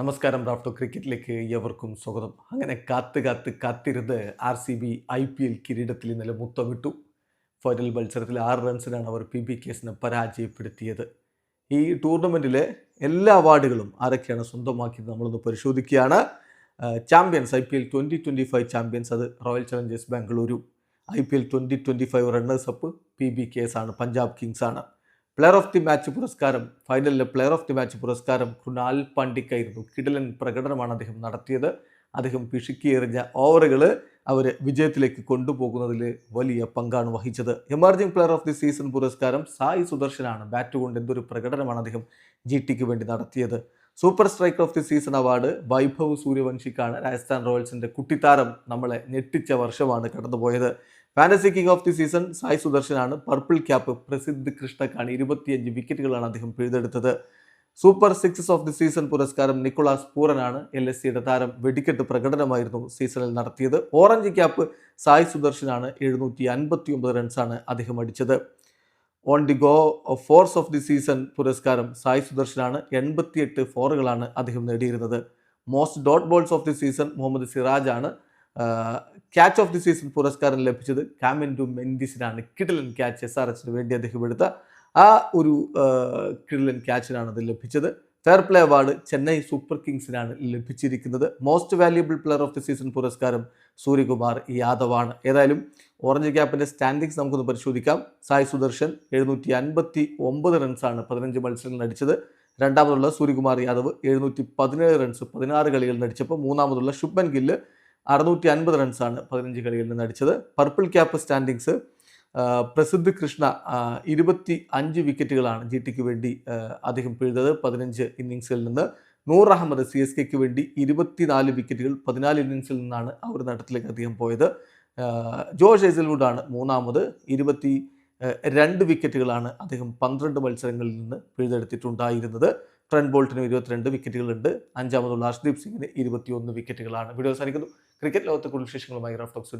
നമസ്കാരം റാഫ്റ്റോ ക്രിക്കറ്റിലേക്ക് എവർക്കും സ്വാഗതം. അങ്ങനെ കാത്ത് കാത്ത് കാത്തിരുന്ന് R C B I P L കിരീടത്തിൽ ഇന്നലെ മുത്തമിട്ടു. ഫൈനൽ മത്സരത്തിൽ ആറ് റൺസിനാണ് അവർ പി ബി കേസിനെ പരാജയപ്പെടുത്തിയത്. ഈ ടൂർണമെന്റിലെ എല്ലാ അവാർഡുകളും ആരൊക്കെയാണ് സ്വന്തമാക്കിയത് നമ്മളൊന്ന് പരിശോധിക്കുകയാണ്. Champions I P L twenty twenty five champions അത് Royal Challengers Bengaluru. I P L twenty twenty five runners up P B K S ആണ് പഞ്ചാബ് കിങ്സ് ആണ്. പ്ലെയർ ഓഫ് ദി മാച്ച് പുരസ്കാരം ഫൈനലിലെ പ്ലെയർ ഓഫ് ദി മാച്ച് പുരസ്കാരം കൃണാൽ പാണ്ഡിക്കായിരുന്നു. കിടലൻ പ്രകടനമാണ് അദ്ദേഹം നടത്തിയത്. അദ്ദേഹം പിശുക്കിയെറിഞ്ഞ ഓവറുകൾ അവരെ വിജയത്തിലേക്ക് കൊണ്ടുപോകുന്നതിൽ വലിയ പങ്കാണ് വഹിച്ചത്. Emerging player of the season പുരസ്കാരം സായി സുദർശനാണ് ബാറ്റ് കൊണ്ട് എന്തൊരു പ്രകടനമാണ് അദ്ദേഹം ജി ടിക്ക് വേണ്ടി നടത്തിയത്. Super striker of the season award Vaibhav സൂര്യവംശിക്കാണ് Rajasthan റോയൽസിന്റെ കുട്ടിത്താരം നമ്മളെ ഞെട്ടിച്ച വർഷമാണ് കടന്നുപോയത്. Fantasy king of the season Sai സുദർശനാണ്. Purple cap Prasidh കൃഷ്ണക്കാണ്. ഇരുപത്തിയഞ്ച് വിക്കറ്റുകളാണ് അദ്ദേഹം പിഴുതെടുത്തത്. Super sixes of the season പുരസ്കാരം നിക്കോളാസ് പൂരനാണ് എൽ എസ് സിയുടെ താരം വെടിക്കെട്ട് പ്രകടനമായിരുന്നു സീസണിൽ നടത്തിയത്. ഓറഞ്ച് ക്യാപ്പ് സായി സുദർശനാണ് എഴുന്നൂറ്റി അൻപത്തി ഒമ്പത് റൺസാണ് അദ്ദേഹം അടിച്ചത്. On the go fours of the season പുരസ്കാരം സായി സുദർശനാണ് എൺപത്തിയെട്ട് ഫോറുകളാണ് അദ്ദേഹം നേടിയിരുന്നത്. Most dot balls of the season Mohammed Siraj ആണ് ക്യാച്ച് ഓഫ് ദി സീസൺ പുരസ്കാരം ലഭിച്ചത് കാമിൻഡു മെൻഡിസിനാണ് കിഡിലൻ ക്യാച്ച് എസ് ആർ എച്ചിന് വേണ്ടി അദ്ദേഹം എടുത്ത ആ ഒരു കിഡിലൻ ക്യാച്ചിനാണ് അത് ലഭിച്ചത്. Fair play award Chennai super കിങ്സിനാണ് ലഭിച്ചിരിക്കുന്നത്. Most valuable player of the season പുരസ്കാരം സൂര്യകുമാർ യാദവാണ്. ഏതായാലും ഓറഞ്ച് ക്യാപ്പിന്റെ സ്റ്റാൻഡിങ്സ് നമുക്കൊന്ന് പരിശോധിക്കാം. സായ് സുദർശൻ എഴുന്നൂറ്റി അൻപത്തി ഒമ്പത് റൺസാണ് പതിനഞ്ച് മത്സരങ്ങളിൽ അടിച്ചത് രണ്ടാമതുള്ള സൂര്യകുമാർ യാദവ് എഴുന്നൂറ്റി പതിനേഴ് റൺസ് പതിനാറ് കളികളിൽ നടിച്ചപ്പോൾ മൂന്നാമതുള്ള ശുഭൻ ഗില്ല് അറുന്നൂറ്റി അൻപത് റൺസാണ് പതിനഞ്ച് കളികളിൽ നിന്ന് അടിച്ചത്. Purple cap standings Prasidh Krishna ഇരുപത്തി അഞ്ച് വിക്കറ്റുകളാണ് ജി ടിക്ക് വേണ്ടി അദ്ദേഹം പിഴുതത് പതിനഞ്ച് ഇന്നിങ്സിൽ നിന്ന്. നൂർ അഹമ്മദ് സി എസ് കെക്ക് വേണ്ടി ഇരുപത്തിനാല് വിക്കറ്റുകൾ പതിനാല് ഇന്നിങ്സിൽ നിന്നാണ് അവർ നേട്ടത്തിലേക്ക് അദ്ദേഹം പോയത്. ജോഷ് ഹേസൽവുഡാണ് മൂന്നാമത്. ഇരുപത്തി രണ്ട് വിക്കറ്റുകളാണ് അദ്ദേഹം പന്ത്രണ്ട് മത്സരങ്ങളിൽ നിന്ന് പിഴുതെടുത്തിട്ടുണ്ടായിരുന്നത്. ട്രെൻഡ് ബോൾട്ടിന് ഇരുപത്തിരണ്ട് വിക്കറ്റുകളുണ്ട്. അഞ്ചാമതുള്ള ഹർഷ്ദീപ് സിംഗിന് ഇരുപത്തിയൊന്ന് വിക്കറ്റുകളാണ്. വീഡിയോ അവസാനിക്കുന്നു. ക്രിക്കറ്റ് ലോകത്തെ കൂടുതൽ വിശേഷങ്ങളുമായി റഫ് ടോക്സ്